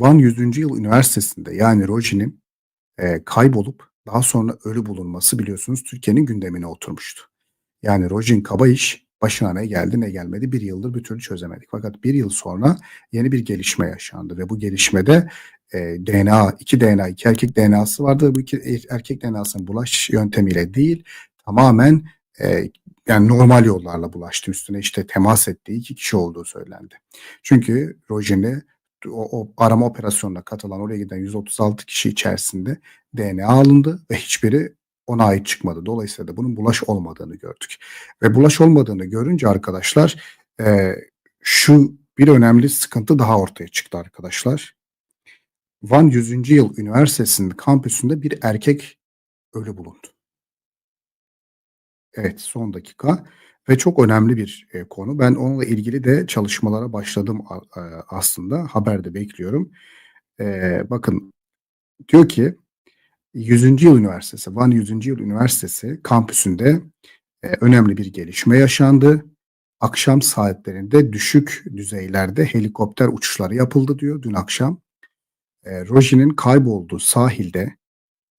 Van 100. Yıl Üniversitesi'nde yani Roji'nin, eee, kaybolup daha sonra ölü bulunması biliyorsunuz Türkiye'nin gündemine oturmuştu. Yani Rojin Kabayiş başına ne geldi ne gelmedi 1 yıldır bir türlü çözemedik. Fakat 1 yıl sonra yeni bir gelişme yaşandı ve bu gelişmede, eee, DNA, 2 DNA, 2 erkek DNA'sı vardı. Bu 2 er erkek DNA'sının bulaş yöntemiyle değil, tamamen, eee, yani normal yollarla bulaştı. Üstüne, işte, temas ettiği 2 kişi olduğu söylendi. Çünkü Rojin'i o o arama operasyonuna katılan, oraya giden 136 kişi içerisinde DNA alındı ve hiçbiri ona ait çıkmadı. Dolayısıyla da bunun bulaş olmadığını gördük ve bulaş olmadığını görünce arkadaşlar, eee, şu bir önemli sıkıntı daha ortaya çıktı arkadaşlar. Van 100. Yıl Üniversitesi'nin kampüsünde bir erkek ölü bulundu. Evet, son dakika ve çok önemli bir, eee, konu. Ben onunla ilgili de çalışmalara başladım a eee, aslında. Haber de bekliyorum. Eee, bakın, diyor ki 100. Yıl Üniversitesi, Van 100. Yıl Üniversitesi kampüsünde, eee, önemli bir gelişme yaşandı. Akşam saatlerinde düşük düzeylerde helikopter uçuşları yapıldı diyor dün akşam. Eee, Roji'nin kaybolduğu sahilde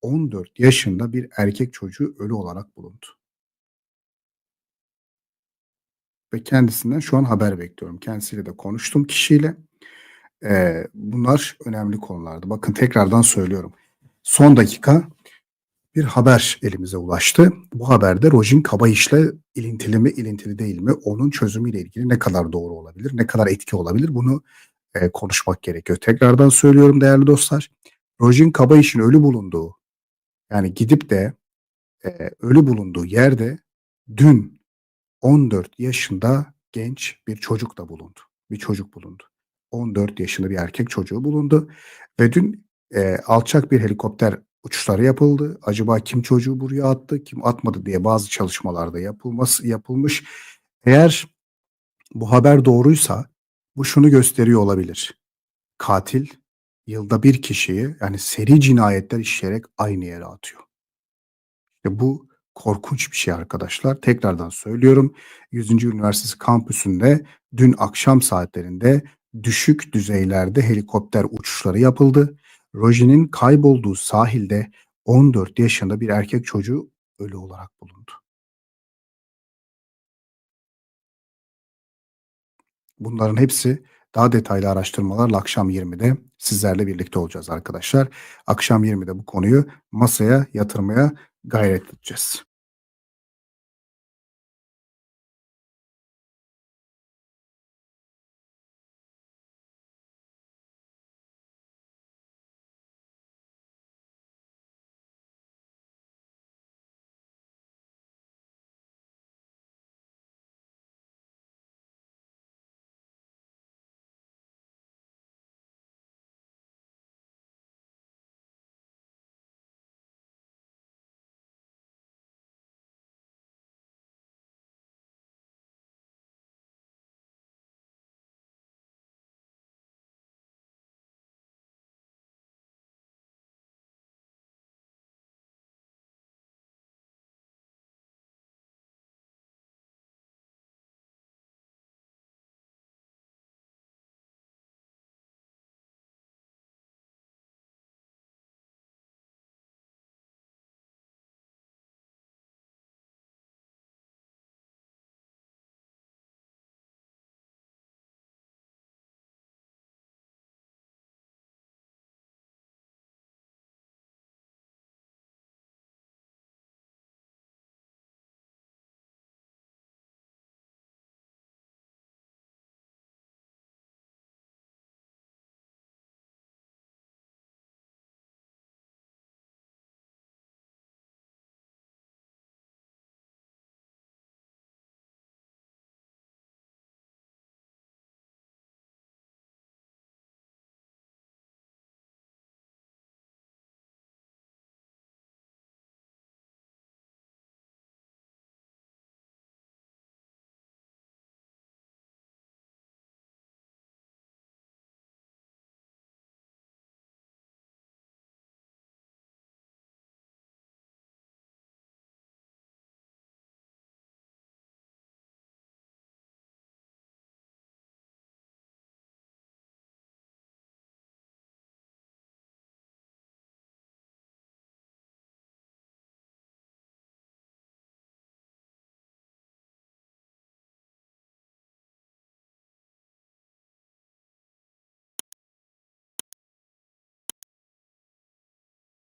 14 yaşında bir erkek çocuğu ölü olarak bulundu. Ve kendisinden şu an haber bekliyorum. Kendisiyle de konuştum kişiyle. Eee, bunlar önemli konulardı. Bakın tekrardan söylüyorum. Son dakika bir haber elimize ulaştı. Bu haber de Rojin Kabayiş'le ilintili mi, ilintili değil mi? Onun çözümüyle ilgili ne kadar doğru olabilir, ne kadar etki olabilir? Bunu, eee, konuşmak gerekiyor. Tekrardan söylüyorum değerli dostlar. Rojin Kabayiş'in ölü bulunduğu, yani gidip de, eee, ölü bulunduğu yerde dün 14 yaşında genç bir çocuk da bulundu. Bir çocuk bulundu. 14 yaşında bir erkek çocuğu bulundu ve dün, eee, alçak bir helikopter uçuşları yapıldı. Acaba kim çocuğu buraya attı, kim atmadı diye bazı çalışmalar da yapılması yapılmış. Eğer bu haber doğruysa bu şunu gösteriyor olabilir. Katil yılda bir kişiyi, yani seri cinayetler işleyerek aynı yere atıyor. Ve bu korkunç bir şey arkadaşlar. Tekrardan söylüyorum. 100. Yıl Üniversitesi kampüsünde dün akşam saatlerinde düşük düzeylerde helikopter uçuşları yapıldı. Roji'nin kaybolduğu sahilde 14 yaşında bir erkek çocuğu ölü olarak bulundu. Bunların hepsi daha detaylı araştırmalarla akşam 20'de sizlerle birlikte olacağız arkadaşlar. Akşam 20'de bu konuyu masaya yatırmaya gayret edeceğiz.